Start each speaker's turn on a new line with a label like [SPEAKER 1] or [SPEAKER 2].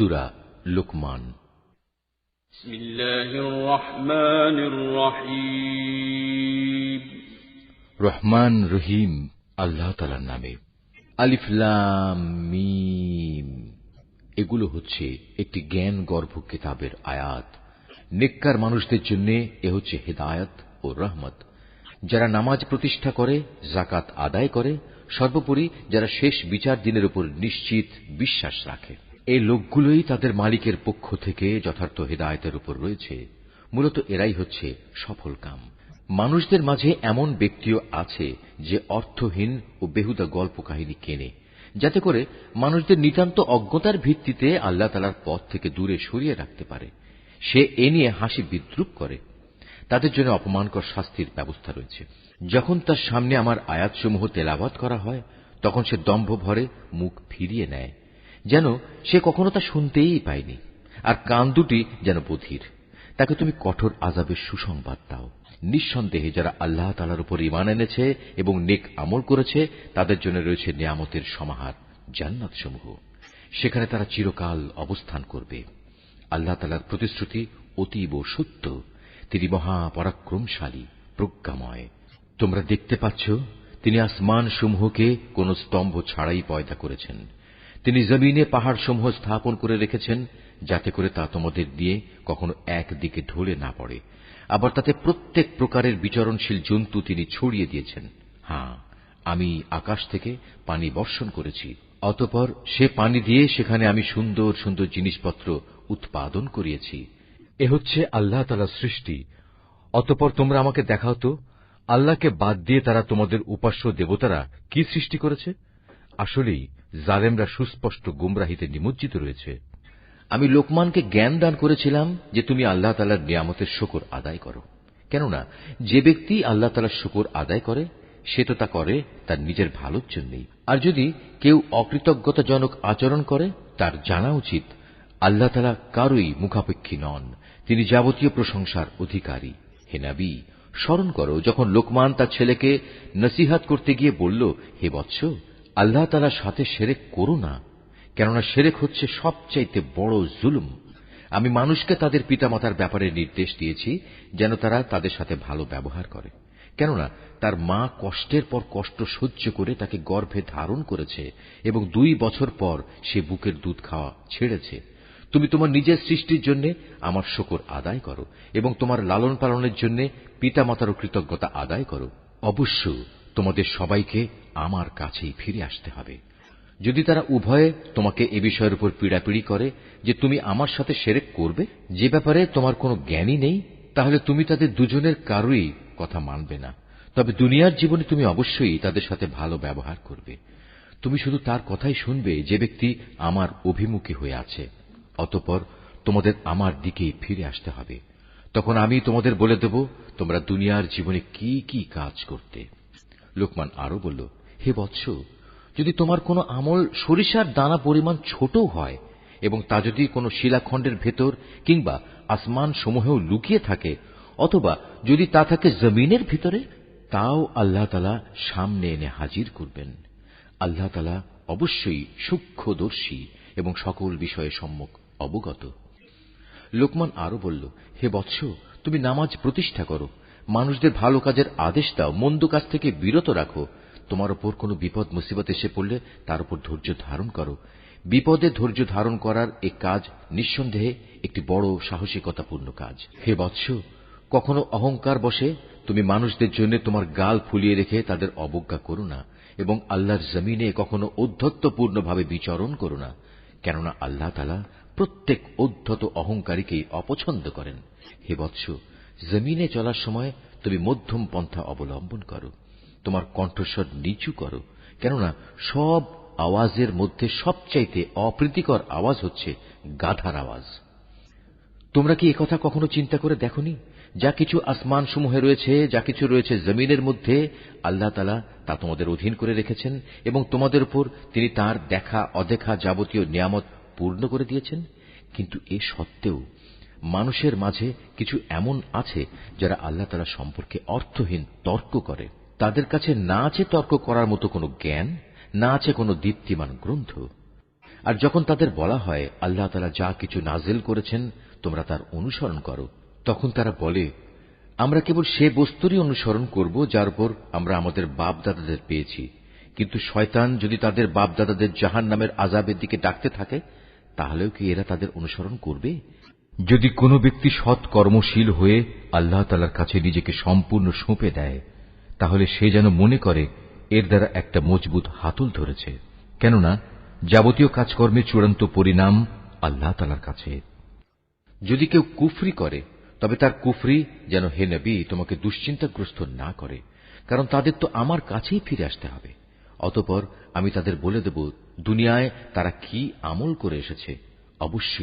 [SPEAKER 1] সুরা লুকমান। রহমান রহিম। আল্লাহ তালার নামে। আলিফলাম মিম। এগুলো হচ্ছে একটি জ্ঞান গর্ভ কিতাবের আয়াত। নিকার মানুষদের জন্য এ হচ্ছে হেদায়ত ও রহমত। যারা নামাজ প্রতিষ্ঠা করে জাকাত আদায় করে সর্বোপরি যারা শেষ বিচার দিনের উপর নিশ্চিত বিশ্বাস রাখে। এই লোকগুলোই তাদের মালিকের পক্ষ থেকে যথার্থ হেদায়তের উপর রয়েছে। মূলত এরাই হচ্ছে সফল কাম। মানুষদের মাঝে এমন ব্যক্তিও আছে যে অর্থহীন ও বেহুদা গল্প কাহিনী কেনে। যাতে করে মানুষদের নিতান্ত অজ্ঞতার ভিত্তিতে আল্লাহ তালার পথ থেকে দূরে সরিয়ে রাখতে পারে। সে এ নিয়ে হাসি বিদ্রুপ করে। তাদের জন্য অপমানকর শাস্তির ব্যবস্থা রয়েছে। যখন তার সামনে আমার আয়াতসমূহ তেলাবাত করা হয়, তখন সে দম্ভ ভরে মুখ ফিরিয়ে নেয়। যেন সে কখনো তা শুনতেই পায়নি, আর কান দুটি যেন বধির। তাকে তুমি কঠোর আজাবের সুসংবাদ দাও। নিঃসন্দেহে যারা আল্লাহ তালার উপর ইমান এনেছে এবং নেক আমল করেছে, তাদের জন্য রয়েছে নিয়ামতের সমাহার জান্নাত সমূহ সেখানে তারা চিরকাল অবস্থান করবে। আল্লাহ তালার প্রতিশ্রুতি অতীব সত্য। তিনি মহাপরাক্রমশালী, প্রজ্ঞাময়। তোমরা দেখতে পাচ্ছ, তিনি আসমান সমূহকে কোন স্তম্ভ ছাড়াই পয়দা করেছেন। তিনি জমিনে পাহাড় সমূহ স্থাপন করে রেখেছেন, যাতে করে তা তোমাদের দিয়ে কখনো একদিকে ঢলে না পড়ে। আবার তাতে প্রত্যেক প্রকারের বিচরণশীল জন্তু তিনি ছড়িয়ে দিয়েছেন। হ্যাঁ আমি আকাশ থেকে পানি বর্ষণ করেছি। অতপর সে পানি দিয়ে সেখানে আমি সুন্দর সুন্দর জিনিসপত্র উৎপাদন করিয়েছি। এ হচ্ছে আল্লাহ তালা সৃষ্টি। অতপর তোমরা আমাকে দেখাও তো, আল্লাহকে বাদ দিয়ে তারা তোমাদের উপাস্য দেবতারা কি সৃষ্টি করেছে? আসলেই জালেমরা সুস্পষ্ট গুমরাহিতে নিমজ্জিত রয়েছে। আমি লোকমানকে জ্ঞান দান করেছিলাম যে তুমি আল্লাহ তালার নিয়ামতের শকর আদায় করো। কেননা, যে ব্যক্তি আল্লাহ তালার শকর আদায় করে, সে তো তা করে তার নিজের ভালোর জন্যই। আর যদি কেউ অকৃতজ্ঞতাজনক আচরণ করে, তার জানা উচিত আল্লাহ তালা কারোই মুখাপেক্ষী নন। তিনি যাবতীয় প্রশংসার অধিকারী। হে নাবি, স্মরণ করো, যখন লোকমান তার ছেলেকে নসিহাত করতে গিয়ে বলল, হে বৎস আল্লাহ তালার সাথে সেরেক করো না, কেননা সেরেক হচ্ছে সবচাইতে বড় জুলুম। আমি মানুষকে তাদের পিতামাতার ব্যাপারে নির্দেশ দিয়েছি যেন তারা তাদের সাথে ভালো ব্যবহার করে। কেননা তার মা কষ্টের পর কষ্ট সহ্য করে তাকে গর্ভে ধারণ করেছে এবং দুই বছর পর সে বুকের দুধ খাওয়া ছেড়েছে। তুমি তোমার নিজের সৃষ্টির জন্য আমার শকর আদায় করো এবং তোমার লালন পালনের জন্য পিতামাতারও কৃতজ্ঞতা আদায় করো। অবশ্য তোমাদের সবাইকে আমার কাছেই ফিরে আসতে হবে। যদি তারা উভয়ে তোমাকে এ বিষয়ের উপর পীড়াপিড়ি করে যে তুমি আমার সাথে সেরেক করবে, যে ব্যাপারে তোমার কোনো জ্ঞানই নেই, তাহলে তুমি তাদের দুজনের কারোই কথা মানবে না। তবে দুনিয়ার জীবনে তুমি অবশ্যই তাদের সাথে ভালো ব্যবহার করবে। তুমি শুধু তার কথাই শুনবে যে ব্যক্তি আমার অভিমুখী হয়ে আছে। অতপর তোমাদের আমার দিকেই ফিরে আসতে হবে। তখন আমি তোমাদের বলে দেব, তোমরা দুনিয়ার জীবনে কি কি কাজ করতে। লোকমান আরও বলল, হে বৎস, যদি তোমার কোনো আমল সরিষার দানা পরিমাণ ছোটও হয় এবং তা যদি কোনো শিলাখণ্ডের ভেতর কিংবা আসমান সমূহেও লুকিয়ে থাকে, অথবা যদি তা থাকে জমিনের ভিতরে, তাও আল্লাহ তালা সামনে এনে হাজির করবেন। আল্লাহ তালা অবশ্যই সূক্ষ্মদর্শী এবং সকল বিষয়ে সম্মুখ অবগত। লোকমান আরও বলল, হে বৎস, তুমি নামাজ প্রতিষ্ঠা করো। মানুষদের ভালো কাজের আদেশ দাও, মন্দ কাজ থেকে বিরত রাখো। তোমার ওপর কোনো বিপদ, মুসিবত এসে পড়লে তার উপর ধৈর্য ধারণ করো। বিপদে ধৈর্য ধারণ করার এ কাজ নিঃসন্দেহে একটি বড় সাহসিকতাপূর্ণ কাজ। হে বৎস, কখনো অহংকার বসে তুমি মানুষদের জন্য তোমার গাল ফুলিয়ে রেখে তাদের অবজ্ঞা করো না এবং আল্লাহর জমিনে কখনো ঔদ্ধত্যপূর্ণভাবে বিচরণ করো না, কেননা আল্লাহ তালা প্রত্যেক অধ্যত অহংকারীকেই অপছন্দ করেন। হে বৎস জমিনে চলার সময় তুমি মধ্যম পন্থা অবলম্বন করো। তোমার কণ্ঠস্বর নিচু করো। কেননা সব আওয়াজের মধ্যে সবচাইতে অপ্রীতিকর আওয়াজ হচ্ছে গাধার আওয়াজ। তোমরা কি একথা কখনো চিন্তা করে দেখনি? যা কিছু আসমান সমূহে রয়েছে, যা কিছু রয়েছে জমিনের মধ্যে, আল্লাহ তালা তা তোমাদের অধীন করে রেখেছেন এবং তোমাদের উপর তিনি তার দেখা অদেখা যাবতীয় নিয়ামত পূর্ণ করে দিয়েছেন। কিন্তু এ সত্ত্বেও মানুষের মাঝে কিছু এমন আছে যারা আল্লাহ তালা সম্পর্কে অর্থহীন তর্ক করে। তাদের কাছে না আছে তর্ক করার মতো কোনো জ্ঞান, না আছে কোনো দীপ্তিমান গ্রন্থ। আর যখন তাদের বলা হয়, আল্লাহ তালা যা কিছু নাজেল করেছেন, তোমরা তার অনুসরণ করো, তখন তারা বলে, আমরা কেবল সে বস্তুরই অনুসরণ করব যার উপর আমরা আমাদের বাপদাদাদের পেয়েছি। কিন্তু শয়তান যদি তাদের বাপ দাদাদের জাহান নামের আজাবের দিকে ডাকতে থাকে, তাহলেও কি এরা তাদের অনুসরণ করবে? যদি কোনো ব্যক্তি সৎ কর্মশীল হয়ে আল্লাহ তালার কাছে নিজেকে সম্পূর্ণ সঁপে দেয়, তাহলে সে যেন মনে করে এর দ্বারা একটা মজবুত হাতুল ধরেছে। কেননা, যাবতীয় কাজকর্মের চূড়ান্ত পরিণাম আল্লাহ তালার কাছে। যদি কেউ কুফরি করে, তবে তার কুফরি যেন, হে নবী, তোমাকে দুশ্চিন্তাগ্রস্ত না করে, কারণ তাদের তো আমার কাছেই ফিরে আসতে হবে। অতপর আমি তাদের বলে দেব, দুনিয়ায় তারা কি আমল করে এসেছে? অবশ্যই